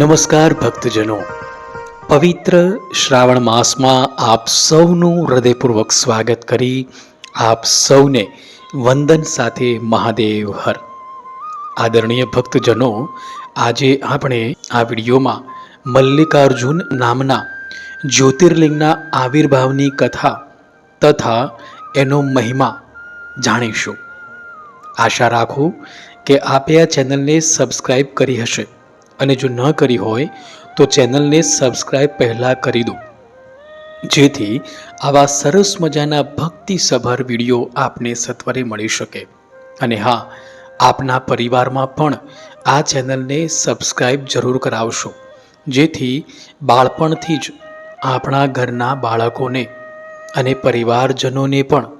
નમસ્કાર ભક્તજનો. પવિત્ર શ્રાવણ માસમાં આપ સૌનું હૃદયપૂર્વક સ્વાગત કરી આપ સૌને વંદન સાથે મહાદેવ હર. આદરણીય ભક્તજનો, આજે આપણે આ વિડીયોમાં મલ્લિકાર્જુન નામના જ્યોતિર્લિંગના આવિર્ભાવની કથા તથા એનો મહિમા જાણીશું. આશા રાખું કે આપે આ ચેનલને સબસ્ક્રાઈબ કરી હશે. અને જો ન કરી હોય, તો ચેનલને સબસ્ક્રાઈબ પહેલાં કરી દો. જેથી આવા સરસ મજાના ભક્તિસભર વીડિયો આપને સત્વરે મળી શકે. અને હા, આપના પરિવારમાં પણ આ ચેનલને સબસ્ક્રાઈબ જરૂર કરાવશો. જેથી બાળપણથી જ આપણા ઘરના બાળકોને અને પરિવારજનોને પણ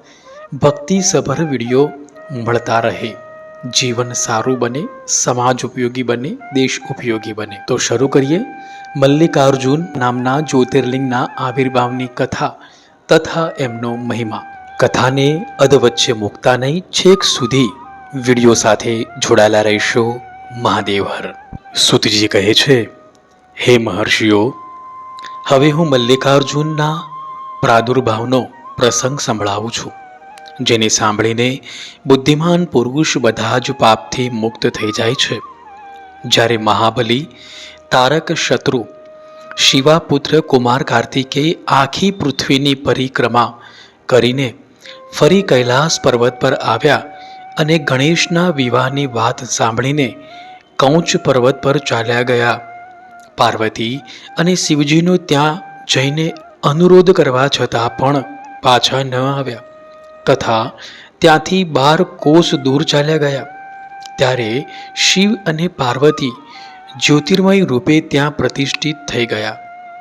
ભક્તિસભર વીડિયો મળતા રહે. જીવન સારું બને, સમાજ ઉપયોગી બને, દેશ ઉપયોગી બને. તો શરૂ કરીએ. મલ્લિકાર્જુન નામના જ્યોતિર્લિંગના આવિર્ભાવની કથા તથા એમનો મહિમા. કથાને અધવચ્ચે મૂકતા નહીં, છેક સુધી વીડિયો સાથે જોડાયેલા રહીશો મહાદેવ હર સુતજી કહે છે, હે મહર્ષિઓ, હવે હું મલ્લિકાર્જુનના પ્રાદુર્ભાવનો પ્રસંગ સંભળાવું છું. જેને સાંભળીને બુદ્ધિમાન પુરુષ બધા જ પાપથી મુક્ત થઈ જાય છે. જ્યારે મહાબલી, તારક શત્રુ, શિવાપુત્ર કુમાર કાર્તિકે આખી પૃથ્વીની પરિક્રમા કરીને ફરી કૈલાસ પર્વત પર આવ્યા અને ગણેશના વિવાહની વાત સાંભળીને કૌચ પર્વત પર ચાલ્યા ગયા. પાર્વતી અને શિવજીનો ત્યાં જઈને અનુરોધ કરવા છતાં પણ પાછા ન આવ્યા. તથા ત્યાંથી બાર કોષ દૂર ચાલ્યા ગયા. ત્યારે શિવ અને પાર્વતી જ્યોતિર્મય રૂપે ત્યાં પ્રતિષ્ઠિત થઈ ગયા.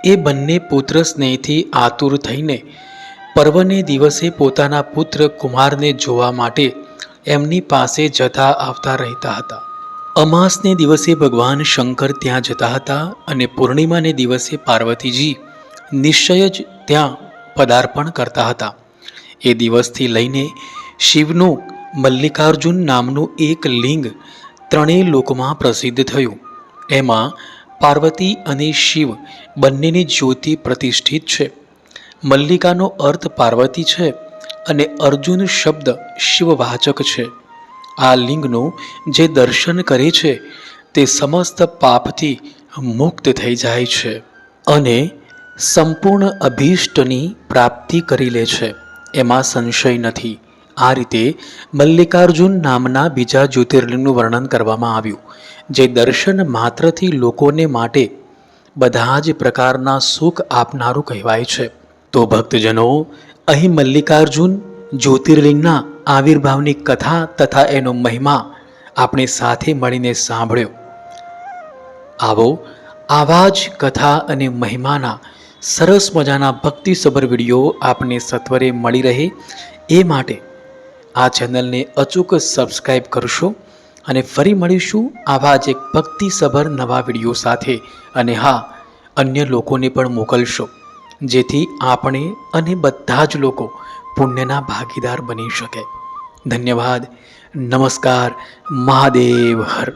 એ બંને પુત્ર સ્નેહથી આતુર થઈને પર્વને દિવસે પોતાના પુત્ર કુમારને જોવા માટે એમની પાસે જતા આવતા રહેતા હતા. અમાસને દિવસે ભગવાન શંકર ત્યાં જતા હતા અને પૂર્ણિમાને દિવસે પાર્વતીજી નિશ્ચય જ ત્યાં પદાર્પણ કરતા હતા. એ દિવસથી લઈને શિવનું મલ્લિકાર્જુન નામનું એક લિંગ ત્રણેય લોકમાં પ્રસિદ્ધ થયું. એમાં પાર્વતી અને શિવ બંનેની જ્યોતિ પ્રતિષ્ઠિત છે. મલ્લિકાનો અર્થ પાર્વતી છે અને અર્જુન શબ્દ શિવવાચક છે. આ લિંગનું જે દર્શન કરે છે તે સમસ્ત પાપથી મુક્ત થઈ જાય છે અને સંપૂર્ણ અભીષ્ટની પ્રાપ્તિ કરી લે છે. એમાં સંશય નથી. આ રીતે મલ્લિકાર્જુન નામના બીજા જ્યોતિર્લિંગનું વર્ણન કરવામાં આવ્યું, જે દર્શન માત્રથી લોકોને માટે બધા જ પ્રકારના સુખ આપનારું કહેવાય છે. તો ભક્તજનો, અહીં મલ્લિકાર્જુન જ્યોતિર્લિંગના આવિર્ભાવની કથા તથા એનો મહિમા આપણે સાથે મળીને સાંભળ્યો. આવો, આવા જ કથા અને મહિમાના સરસ મજાના ભક્તિસભર વીડિયો આપને સત્વરે મળી રહે એ માટે આ ચેનલને અચૂક સબસ્ક્રાઈબ કરશો અને ફરી મળીશું આવા જ એક ભક્તિસભર નવા વીડિયો સાથે. અને હા, અન્ય લોકોને પણ મોકલશો, જેથી આપણે અને બધા જ લોકો પુણ્યના ભાગીદાર બની શકે. ધન્યવાદ. નમસ્કાર. મહાદેવ હર.